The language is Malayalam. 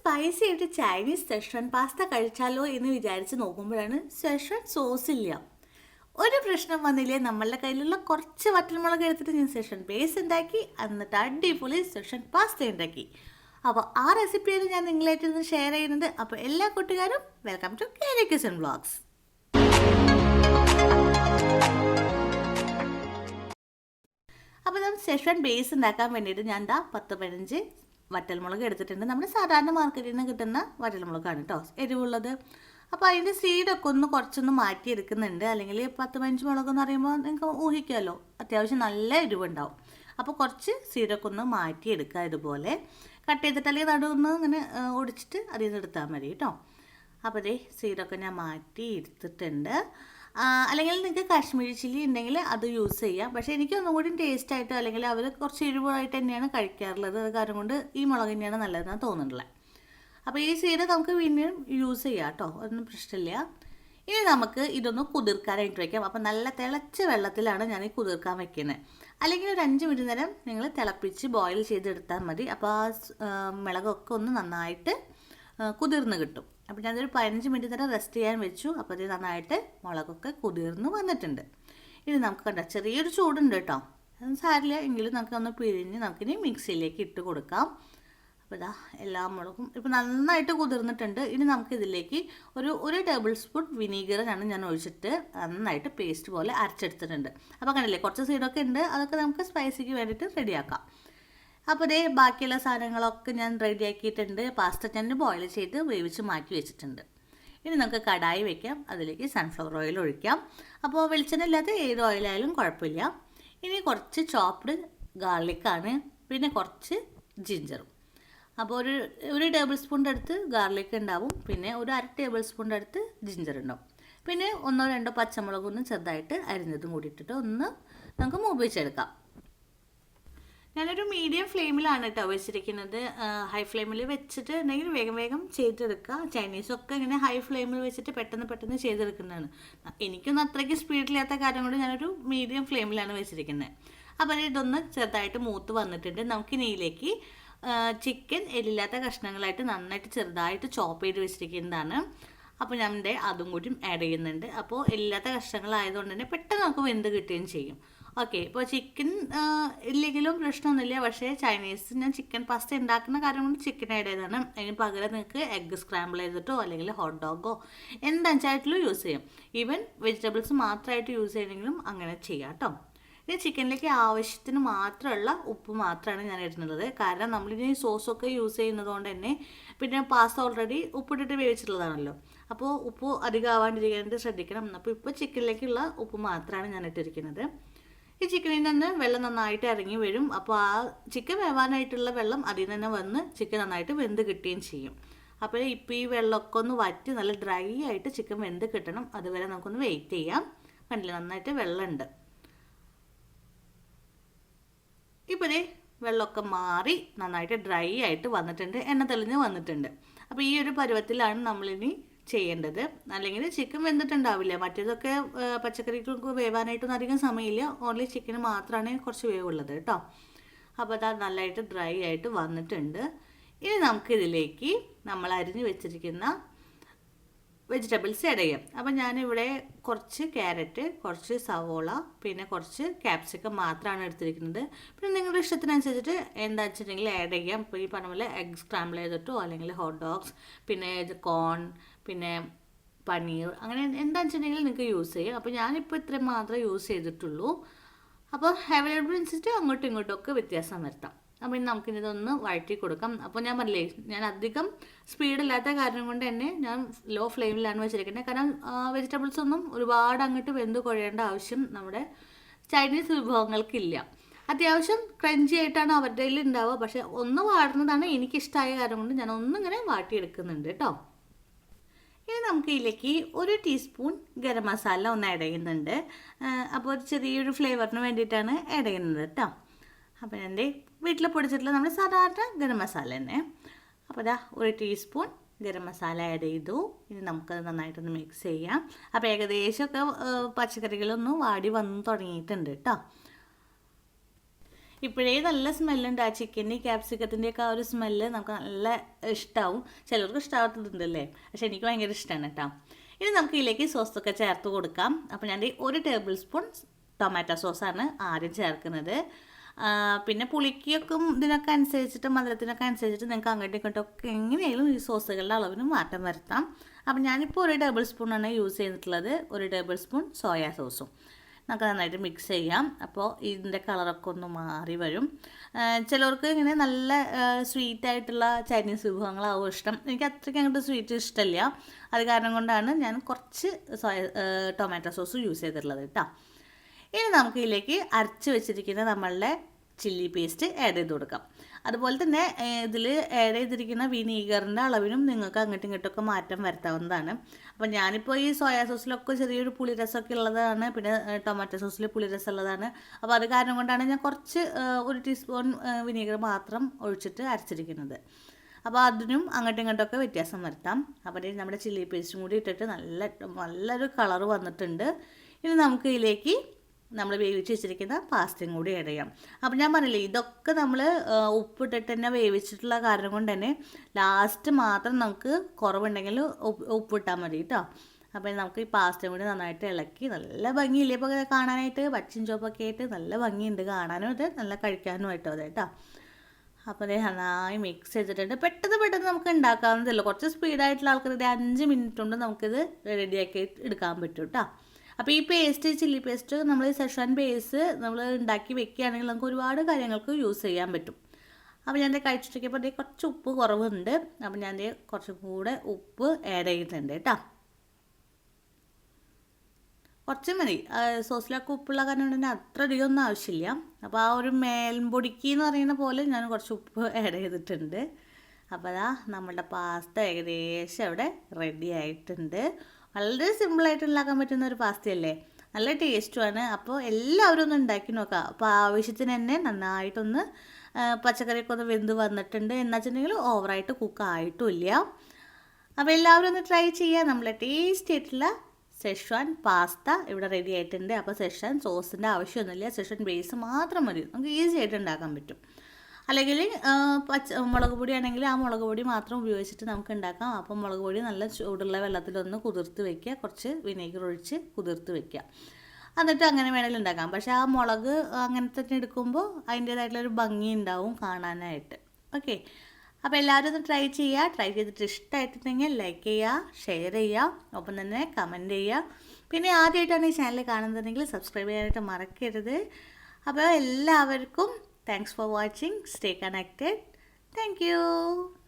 സ്പൈസി ആയിട്ട് ചൈനീസ് സെഷൻ പാസ്ത കഴിച്ചാലോ എന്ന് വിചാരിച്ച് നോക്കുമ്പോഴാണ് സെഷൻ സോസ് ഇല്ല. ഒരു പ്രശ്നം വന്നില്ലേ? നമ്മളുടെ കയ്യിലുള്ള കുറച്ച് വറ്റൽമുളക് എടുത്തിട്ട് ഞാൻ സെഷൻ ബേസ് ഉണ്ടാക്കി എന്നിട്ട് അടിപൊളി സെഷൻ പാസ്ത ഉണ്ടാക്കി അപ്പോൾ ആ റെസിപ്പിയാണ് ഞാൻ നിങ്ങളായിട്ട് ഇന്ന് ഷെയർ ചെയ്യുന്നത്. അപ്പോൾ എല്ലാ കൂട്ടുകാരും welcome to Kerala kitchen vlogs അപ്പോൾ നമ്മൾ സെഷൻ ബേസ് ഉണ്ടാക്കാൻ വേണ്ടിയിട്ട് ഞാൻ എന്താ പത്ത് പതിനഞ്ച് വറ്റൽമുളക് എടുത്തിട്ടുണ്ട്. നമ്മൾ സാധാരണ മാർക്കറ്റിൽ നിന്ന് കിട്ടുന്ന വറ്റൽമുളകാണ് കേട്ടോ എരിവുള്ളത്. അപ്പോൾ അതിന്റെ സീഡൊക്കെ ഒന്ന് കുറച്ചൊന്ന് മാറ്റിയെടുക്കുന്നുണ്ട്. അല്ലെങ്കിൽ പത്ത് പതിനഞ്ച് മുളക് എന്ന് പറയുമ്പോൾ നിങ്ങൾക്ക് ഊഹിക്കാമല്ലോ അത്യാവശ്യം നല്ല എരിവുണ്ടാവും. അപ്പോൾ കുറച്ച് സീഡൊക്കെ ഒന്ന് മാറ്റിയെടുക്കുക ഇതുപോലെ. കട്ട് ചെയ്തിട്ട് അല്ലെങ്കിൽ നടുവൊന്ന് ഇങ്ങനെ ഒടിച്ചിട്ട് അതിൽ നിന്ന് എടുത്താൽ മതി കേട്ടോ അപ്പോൾ ദേ സീഡൊക്കെ ഞാൻ മാറ്റി എടുത്തിട്ടുണ്ട് അല്ലെങ്കിൽ നിങ്ങൾക്ക് കാശ്മീരി ചില്ലി ഉണ്ടെങ്കിൽ അത് യൂസ് ചെയ്യാം. പക്ഷേ എനിക്ക് ഒന്നും കൂടി ടേസ്റ്റ് ആയിട്ട് അല്ലെങ്കിൽ അവർ കുറച്ച് എരിവായിട്ട് തന്നെയാണ് കഴിക്കാറുള്ളത്. അത് കാരണം കൊണ്ട് ഈ മുളക് തന്നെയാണ് നല്ലതെന്നാണ് തോന്നുന്നുള്ളത്. അപ്പോൾ ഈ സീഡ് നമുക്ക് പിന്നെയും യൂസ് ചെയ്യാം കേട്ടോ. ഒന്നും പ്രശ്നമില്ല. ഇനി നമുക്ക് ഇതൊന്ന് കുതിർക്കാനായിട്ട് വയ്ക്കാം അപ്പോൾ നല്ല തിളച്ച വെള്ളത്തിലാണ് ഞാൻ ഈ കുതിർക്കാൻ വെക്കുന്നത് അല്ലെങ്കിൽ ഒരു അഞ്ച് മിനിറ്റ് നേരം നിങ്ങൾ തിളപ്പിച്ച് ബോയിൽ ചെയ്തെടുത്താൽ മതി. അപ്പോൾ ആ മുളകൊക്കെ ഒന്ന് നന്നായിട്ട് കുതിർന്ന് കിട്ടും. അപ്പോൾ ഞാനൊരു പതിനഞ്ച് മിനിറ്റ് നേരം റെസ്റ്റ് ചെയ്യാൻ വെച്ചു. അപ്പോൾ അത് നന്നായിട്ട് മുളകൊക്കെ കുതിർന്ന് വന്നിട്ടുണ്ട്. ഇനി നമുക്ക് കണ്ട ചെറിയൊരു ചൂടുണ്ട് കേട്ടോ. അതൊന്നും സാരില്ല. എങ്കിലും നമുക്ക് ഒന്ന് പിഴിഞ്ഞ് നമുക്കിനി മിക്സിയിലേക്ക് ഇട്ട് കൊടുക്കാം. അപ്പോൾ ഇതാ എല്ലാ മുളകും ഇപ്പോൾ നന്നായിട്ട് കുതിർന്നിട്ടുണ്ട്. ഇനി നമുക്ക് ഇതിലേക്ക് ഒരു ഒരു ടേബിൾ സ്പൂൺ വിനീഗറാണ് ഞാൻ ഒഴിച്ചിട്ട് നന്നായിട്ട് പേസ്റ്റ് പോലെ അരച്ചെടുത്തിട്ടുണ്ട്. അപ്പോൾ കണ്ടില്ലേ കുറച്ച് സീഡൊക്കെ ഉണ്ട്. അതൊക്കെ നമുക്ക് സ്പൈസിക്ക് വേണ്ടിയിട്ട് റെഡിയാക്കാം അപ്പോൾ ഇതേ ബാക്കിയുള്ള സാധനങ്ങളൊക്കെ ഞാൻ റെഡിയാക്കിയിട്ടുണ്ട് പാസ്ത ഞാൻ ബോയിൽ ചെയ്ത് വേവിച്ച് മാറ്റി വെച്ചിട്ടുണ്ട്. ഇനി നമുക്ക് കടായി വെക്കാം. അതിലേക്ക് സൺഫ്ലവർ ഓയിൽ ഒഴിക്കാം. അപ്പോൾ വെളിച്ചെണ്ണ ഇല്ലാത്ത ഏത് ഓയിലായാലും കുഴപ്പമില്ല. ഇനി കുറച്ച് ചോപ്ഡ് ഗാർലിക്കാണ് പിന്നെ കുറച്ച് ജിഞ്ചറും അപ്പോൾ ഒരു ഒരു ടേബിൾ സ്പൂണിന്റെ അടുത്ത് ഗാർലിക് ഉണ്ടാവും. പിന്നെ ഒരു അര ടേബിൾ സ്പൂണിന്റെ അടുത്ത് ജിഞ്ചർ ഉണ്ടാവും. പിന്നെ ഒന്നോ രണ്ടോ പച്ചമുളകൊന്നും ചെറുതായിട്ട് അരിഞ്ഞതും കൂടി ഇട്ടിട്ട് ഒന്ന് നമുക്ക് മൂപ്പിച്ചെടുക്കാം. ഞാനൊരു മീഡിയം ഫ്ലെയിമിലാണ് കേട്ടോ വെച്ചിരിക്കുന്നത്. ഹൈ ഫ്ലെയിമിൽ വെച്ചിട്ട് ഉണ്ടെങ്കിൽ വേഗം വേഗം ചെയ്തെടുക്കുക. ചൈനീസൊക്കെ ഇങ്ങനെ ഹൈ ഫ്ലെയിമിൽ വെച്ചിട്ട് പെട്ടെന്ന് പെട്ടെന്ന് ചെയ്തെടുക്കുന്നതാണ്. എനിക്കൊന്നും അത്രയ്ക്ക് സ്പീഡില്ലാത്ത കാര്യം കൊണ്ട് ഞാനൊരു മീഡിയം ഫ്ലെയിമിലാണ് വെച്ചിരിക്കുന്നത് അപ്പോൾ ഇതൊന്ന് ചെറുതായിട്ട് മൂത്ത് വന്നിട്ടുണ്ട്. നമുക്കിനിയിലേക്ക് ചിക്കൻ എല്ലില്ലാത്ത കഷ്ണങ്ങളായിട്ട് നന്നായിട്ട് ചെറുതായിട്ട് ചോപ്പ് ചെയ്ത് വെച്ചിരിക്കുന്നതാണ്. അപ്പോൾ ഞാൻ അതും കൂടി ആഡ് ചെയ്യുന്നുണ്ട്. അപ്പോൾ എല്ലാത്ത കഷ്ണങ്ങളായതുകൊണ്ട് തന്നെ പെട്ടെന്ന് നമുക്ക് വെന്ത് കിട്ടുകയും ചെയ്യും. ഓക്കെ ഇപ്പോൾ ചിക്കൻ ഇല്ലെങ്കിലും പ്രശ്നമൊന്നുമില്ല. പക്ഷേ ചൈനീസ് ഞാൻ ചിക്കൻ പാസ്ത ഉണ്ടാക്കുന്ന കാര്യം കൊണ്ട് ചിക്കൻ ആഡ് അതിന് പകരം നിങ്ങൾക്ക് എഗ്ഗ് സ്ക്രാമ്പിൾ ചെയ്തിട്ടോ അല്ലെങ്കിൽ ഹോട്ട് ഡോഗോ എന്താണെച്ചായിട്ടും യൂസ് ചെയ്യാം. ഈവൻ വെജിറ്റബിൾസ് മാത്രമായിട്ട് യൂസ് ചെയ്യണമെങ്കിലും അങ്ങനെ ചെയ്യാം കേട്ടോ ഇനി ചിക്കനിലേക്ക് ആവശ്യത്തിന് മാത്രമുള്ള ഉപ്പ് മാത്രമാണ് ഞാൻ ഇടുന്നത്. കാരണം നമ്മളിനി സോസൊക്കെ യൂസ് ചെയ്യുന്നത് കൊണ്ട് തന്നെ പിന്നെ പാസ്ത ഓൾറെഡി ഉപ്പിട്ടിട്ട് വേവിച്ചിട്ടുള്ളതാണല്ലോ. അപ്പോൾ ഉപ്പ് അധികം ആവാണ്ടിരിക്കാനായിട്ട് ശ്രദ്ധിക്കണം. അപ്പോൾ ഇപ്പോൾ ചിക്കനിലേക്കുള്ള ഉപ്പ് മാത്രമാണ് ഞാൻ ഇട്ടിരിക്കുന്നത്. ഈ ചിക്കനിൽ നിന്ന് വെള്ളം നന്നായിട്ട് ഇറങ്ങി വരും. അപ്പോൾ ആ ചിക്കൻ വേവാനായിട്ടുള്ള വെള്ളം അതിൽ നിന്ന് വന്ന് ചിക്കൻ നന്നായിട്ട് വെന്ത് കിട്ടുകയും ചെയ്യും. അപ്പോൾ ഇപ്പോൾ ഈ വെള്ളമൊക്കെ ഒന്ന് വറ്റി നല്ല ഡ്രൈ ആയിട്ട് ചിക്കൻ വെന്ത് കിട്ടണം. അതുവരെ നമുക്കൊന്ന് വെയിറ്റ് ചെയ്യാം. കണ്ടില്ല? നന്നായിട്ട് വെള്ളമുണ്ട്. ഇപ്പോൾ വെള്ളമൊക്കെ മാറി നന്നായിട്ട് ഡ്രൈ ആയിട്ട് വന്നിട്ടുണ്ട്. എണ്ണ തെളിഞ്ഞ് വന്നിട്ടുണ്ട്. അപ്പോൾ ഈ ഒരു പരുവത്തിലാണ് നമ്മളിനി ചെയ്യേണ്ടത്. അല്ലെങ്കിൽ ചിക്കൻ വെന്തിട്ടുണ്ടാവില്ല. മറ്റേതൊക്കെ പച്ചക്കറികൾക്ക് വേവാനായിട്ടൊന്നും അധികം സമയമില്ല. ഓൺലി ചിക്കന് മാത്രമാണ് കുറച്ച് വേവുള്ളത് കേട്ടോ. അപ്പോൾ അത് നല്ലതായിട്ട് ഡ്രൈ ആയിട്ട് വന്നിട്ടുണ്ട്. ഇനി നമുക്കിതിലേക്ക് നമ്മൾ അരിഞ്ഞ് വെച്ചിരിക്കുന്ന വെജിറ്റബിൾസ് ആഡ് ചെയ്യാം. അപ്പം ഞാനിവിടെ കുറച്ച് ക്യാരറ്റ് കുറച്ച് സവോള പിന്നെ കുറച്ച് ക്യാപ്സിക്കം മാത്രമാണ് എടുത്തിരിക്കുന്നത്. പിന്നെ നിങ്ങളുടെ ഇഷ്ടത്തിനനുസരിച്ചിട്ട് എന്താ വെച്ചിട്ടുണ്ടെങ്കിൽ ആഡ് ചെയ്യാം. ഇപ്പോൾ ഈ പറഞ്ഞ പോലെ എഗ് സ്ക്രാമ്പിൾ ചെയ്തിട്ടോ അല്ലെങ്കിൽ ഹോട്ട് ഡോഗ്സ് പിന്നെ കോൺ പിന്നെ പനീർ അങ്ങനെ എന്താണെന്ന് വെച്ചിട്ടുണ്ടെങ്കിൽ നിങ്ങൾക്ക് യൂസ് ചെയ്യാം. അപ്പോൾ ഞാനിപ്പോൾ ഇത്രയും മാത്രമേ യൂസ് ചെയ്തിട്ടുള്ളൂ. അപ്പോൾ അവൈലബിൾ അനുസരിച്ച് അങ്ങോട്ടും ഇങ്ങോട്ടും ഒക്കെ വ്യത്യാസം വരുത്താം. അപ്പോൾ ഇനി നമുക്കിതൊന്ന് വഴറ്റി കൊടുക്കാം. അപ്പോൾ ഞാൻ പറഞ്ഞില്ലേ ഞാൻ അധികം സ്പീഡില്ലാത്ത കാരണം കൊണ്ട് തന്നെ ഞാൻ ലോ ഫ്ലെയിമിലാണ് വെച്ചിരിക്കുന്നത് കാരണം വെജിറ്റബിൾസ് ഒന്നും ഒരുപാട് അങ്ങോട്ട് വെന്ത് കുഴയേണ്ട ആവശ്യം നമ്മുടെ ചൈനീസ് വിഭവങ്ങൾക്കില്ല. അത്യാവശ്യം ക്രഞ്ചി ആയിട്ടാണ് അവരുടെ കയ്യിൽ ഉണ്ടാവുക. പക്ഷേ ഒന്ന് വാടുന്നതാണ് എനിക്കിഷ്ടമായ കാരണം കൊണ്ട് ഞാൻ ഒന്നിങ്ങനെ വാട്ടിയെടുക്കുന്നുണ്ട് കേട്ടോ. ഇനി നമുക്ക് ഇതിലേക്ക് ഒരു ടീസ്പൂൺ ഗരം മസാല ഒന്ന് ആഡ് ചെയ്യുന്നുണ്ട്. അപ്പോൾ ഒരു ചെറിയൊരു ഫ്ലേവറിന് വേണ്ടിയിട്ടാണ് ആഡ് ചെയ്യുന്നത് കേട്ടോ അപ്പോൾ എന്റെ വീട്ടിൽ പൊടിച്ചിട്ടുള്ള നമ്മൾ സാധാരണ ഗരം മസാല തന്നെ. അപ്പോൾ ഇതാ ഒരു ടീസ്പൂൺ ഗരം മസാല ആഡ് ചെയ്തു. ഇനി നമുക്കത് നന്നായിട്ടൊന്ന് മിക്സ് ചെയ്യാം. അപ്പോൾ ഏകദേശമൊക്കെ പച്ചക്കറികളൊന്നും വാടി വന്ന് തുടങ്ങിയിട്ടുണ്ട് കേട്ടോ ഇപ്പോഴേ നല്ല സ്മെല്ലുണ്ട് ആ ചിക്കന്റെ ക്യാപ്സിക്കത്തിന്റെയൊക്കെ ആ ഒരു സ്മെല്ല് നമുക്ക് നല്ല ഇഷ്ടമാവും ചിലർക്ക് ഇഷ്ടമാകത്തതുണ്ടല്ലേ പക്ഷെ എനിക്ക് ഭയങ്കര ഇഷ്ടമാണ് കേട്ടോ. ഇനി നമുക്ക് ഇതിലേക്ക് സോസൊക്കെ ചേർത്ത് കൊടുക്കാം. അപ്പോൾ ഞാൻ ഒരു ടേബിൾ സ്പൂൺ ടൊമാറ്റോ സോസാണ് ആദ്യം ചേർക്കുന്നത്. പിന്നെ പുളിക്കൊക്കെ ഇതിനൊക്കെ അനുസരിച്ചിട്ട് മധുരത്തിനൊക്കെ അനുസരിച്ചിട്ട് നിങ്ങൾക്ക് അങ്ങോട്ടും ഇങ്ങോട്ടും ഒക്കെ എങ്ങനെയായാലും ഈ സോസുകളുടെ അളവിന് മാറ്റം വരുത്താം. അപ്പം ഞാനിപ്പോൾ ഒരു ടേബിൾ സ്പൂണാണ് യൂസ് ചെയ്തിട്ടുള്ളത്. ഒരു ടേബിൾ സ്പൂൺ സോയാ സോസും. നമുക്ക് നന്നായിട്ട് മിക്സ് ചെയ്യാം. അപ്പോൾ ഇതിന്റെ കളറൊക്കെ ഒന്ന് മാറി വരും. ചിലർക്ക് ഇങ്ങനെ നല്ല സ്വീറ്റ് ആയിട്ടുള്ള ചൈനീസ് വിഭവങ്ങളാവും ഇഷ്ടം. എനിക്ക് അത്രയ്ക്ക് അങ്ങോട്ട് സ്വീറ്റ് ഇഷ്ടമില്ല. അത് കാരണം കൊണ്ടാണ് ഞാൻ കുറച്ച് സോയ ടൊമാറ്റോ സോസ് യൂസ് ചെയ്തിട്ടുള്ളത് കേട്ടോ. ഇനി നമുക്ക് ഇതിലേക്ക് അരച്ച് വെച്ചിരിക്കുന്ന നമ്മളുടെ ചില്ലി പേസ്റ്റ് ആഡ് ചെയ്ത് കൊടുക്കാം. അതുപോലെ തന്നെ ഇതിൽ ആഡ് ചെയ്തിരിക്കുന്ന വിനീഗറിന്റെ അളവിനും നിങ്ങൾക്ക് അങ്ങോട്ടും ഇങ്ങോട്ടൊക്കെ മാറ്റം വരുത്താവുന്നതാണ്. അപ്പോൾ ഞാനിപ്പോൾ ഈ സോയാ സോസിലൊക്കെ ചെറിയൊരു പുളിരസമൊക്കെ ഉള്ളതാണ് പിന്നെ ടൊമാറ്റോ സോസിൽ പുളിരസം ഉള്ളതാണ് അപ്പോൾ അത് കാരണം കൊണ്ടാണ് ഞാൻ കുറച്ച് ഒരു ടീസ്പൂൺ വിനീഗർ മാത്രം ഒഴിച്ചിട്ട് അരച്ചിരിക്കുന്നത്. അപ്പോൾ അതിനും അങ്ങോട്ടും ഇങ്ങോട്ടൊക്കെ വ്യത്യാസം വരുത്താം. അപ്പോൾ നമ്മുടെ ചില്ലി പേസ്റ്റും കൂടി ഇട്ടിട്ട് നല്ല നല്ലൊരു കളർ വന്നിട്ടുണ്ട്. ഇനി നമുക്ക് ഇതിലേക്ക് നമ്മൾ വേവിച്ച് വെച്ചിരിക്കുന്ന പാസ്തയും കൂടി ആഡ് ചെയ്യാം. അപ്പം ഞാൻ പറഞ്ഞില്ലേ ഇതൊക്കെ നമ്മൾ ഉപ്പിട്ടിട്ട് തന്നെ വേവിച്ചിട്ടുള്ള കാരണം കൊണ്ട് തന്നെ ലാസ്റ്റ് മാത്രം നമുക്ക് കുറവുണ്ടെങ്കിൽ ഉപ്പിട്ടാൽ മതി കേട്ടോ അപ്പോൾ നമുക്ക് ഈ പാസ്തയും കൂടി നന്നായിട്ട് ഇളക്കി നല്ല ഭംഗിയില്ലേ? ഇപ്പോൾ കാണാനായിട്ട് പച്ചിൻ ചോപ്പൊക്കെ ആയിട്ട് നല്ല ഭംഗിയുണ്ട്. കാണാനും അത് നല്ല കഴിക്കാനും ആയിട്ടോ അതെ കേട്ടോ അപ്പോൾ അതേ നന്നായി മിക്സ് ചെയ്തിട്ടുണ്ട്. പെട്ടെന്ന് പെട്ടെന്ന് നമുക്ക് ഉണ്ടാക്കാവുന്നതല്ലോ കുറച്ച് സ്പീഡായിട്ടുള്ള ആൾക്കാരുടെ അഞ്ച് മിനിറ്റ് കൊണ്ട് നമുക്കിത് റെഡിയാക്കി എടുക്കാൻ പറ്റും കേട്ടോ അപ്പോൾ ഈ പേസ്റ്റ് ചില്ലി പേസ്റ്റ് നമ്മൾ സെഷൻ ബേസ് നമ്മൾ ഉണ്ടാക്കി വെക്കുകയാണെങ്കിൽ നമുക്ക് ഒരുപാട് കാര്യങ്ങൾക്ക് യൂസ് ചെയ്യാൻ പറ്റും. അപ്പോൾ ഞാൻ കഴിച്ചിട്ടൊക്കെയപ്പോൾ അതേ കുറച്ച് ഉപ്പ് കുറവുണ്ട്. അപ്പോൾ ഞാൻ കുറച്ചും കൂടെ ഉപ്പ് ആഡ് ചെയ്യുന്നുണ്ട് കേട്ടോ. കുറച്ച് മതി. സോസിലൊക്കെ ഉപ്പുള്ള കാരണം കൊണ്ട് തന്നെ അത്ര അധികം ഒന്നും ആവശ്യമില്ല. അപ്പോൾ ആ ഒരു മേൽപൊടിക്ക് എന്ന് പറയുന്ന പോലെ ഞാൻ കുറച്ച് ഉപ്പ് ആഡ് ചെയ്തിട്ടുണ്ട്. അപ്പോൾ അതാ നമ്മളുടെ പാസ്ത ഏകദേശം അവിടെ റെഡി ആയിട്ടുണ്ട്. വളരെ സിമ്പിളായിട്ട് ഉണ്ടാക്കാൻ പറ്റുന്ന ഒരു പാസ്തയല്ലേ നല്ല ടേസ്റ്റുമാണ് അപ്പോൾ എല്ലാവരും ഒന്ന് ഉണ്ടാക്കി നോക്കാം. അപ്പോൾ ആവശ്യത്തിന് തന്നെ നന്നായിട്ടൊന്ന് പച്ചക്കറിയൊക്കെ ഒന്ന് വെന്ത് വന്നിട്ടുണ്ട് എന്ന് വെച്ചിട്ടുണ്ടെങ്കിൽ ഓവറായിട്ട് കുക്ക് ആയിട്ടുമില്ല അപ്പോൾ എല്ലാവരും ഒന്ന് ട്രൈ ചെയ്യുക നമ്മളെ ടേസ്റ്റ് ആയിട്ടുള്ള സെഷ്വാൻ പാസ്ത ഇവിടെ റെഡി ആയിട്ടുണ്ട്. അപ്പോൾ സെഷ്വാൻ സോസിന്റെ ആവശ്യമൊന്നുമില്ല. സെഷ്വാൻ ബേസ് മാത്രം മതി. നമുക്ക് ഈസി ആയിട്ട് ഉണ്ടാക്കാൻ പറ്റും. അല്ലെങ്കിൽ പച്ച മുളക് പൊടി ആണെങ്കിൽ ആ മുളക് പൊടി മാത്രം ഉപയോഗിച്ചിട്ട് നമുക്ക് ഉണ്ടാക്കാം. അപ്പം മുളക് പൊടി നല്ല ചൂടുള്ള വെള്ളത്തിലൊന്ന് കുതിർത്ത് വെക്കുക. കുറച്ച് വിനേഗർ ഒഴിച്ച് കുതിർത്ത് വെക്കുക. എന്നിട്ട് അങ്ങനെ വേണമെങ്കിലും ഉണ്ടാക്കാം. പക്ഷേ ആ മുളക് അങ്ങനെ തന്നെ എടുക്കുമ്പോൾ അതിന്റേതായിട്ടുള്ളൊരു ഭംഗി ഉണ്ടാവും കാണാനായിട്ട്. ഓക്കെ. അപ്പോൾ എല്ലാവരും ഒന്ന് ട്രൈ ചെയ്യുക. ട്രൈ ചെയ്തിട്ട് ഇഷ്ടമായിട്ടുണ്ടെങ്കിൽ ലൈക്ക് ചെയ്യുക ഷെയർ ചെയ്യുക ഒപ്പം തന്നെ കമന്റ് ചെയ്യുക. പിന്നെ ആദ്യമായിട്ടാണ് ഈ ചാനൽ കാണുന്നതെങ്കിൽ സബ്സ്ക്രൈബ് ചെയ്യാനായിട്ട് മറക്കരുത്. അപ്പോൾ എല്ലാവർക്കും Thanks for watching. Stay connected. Thank you.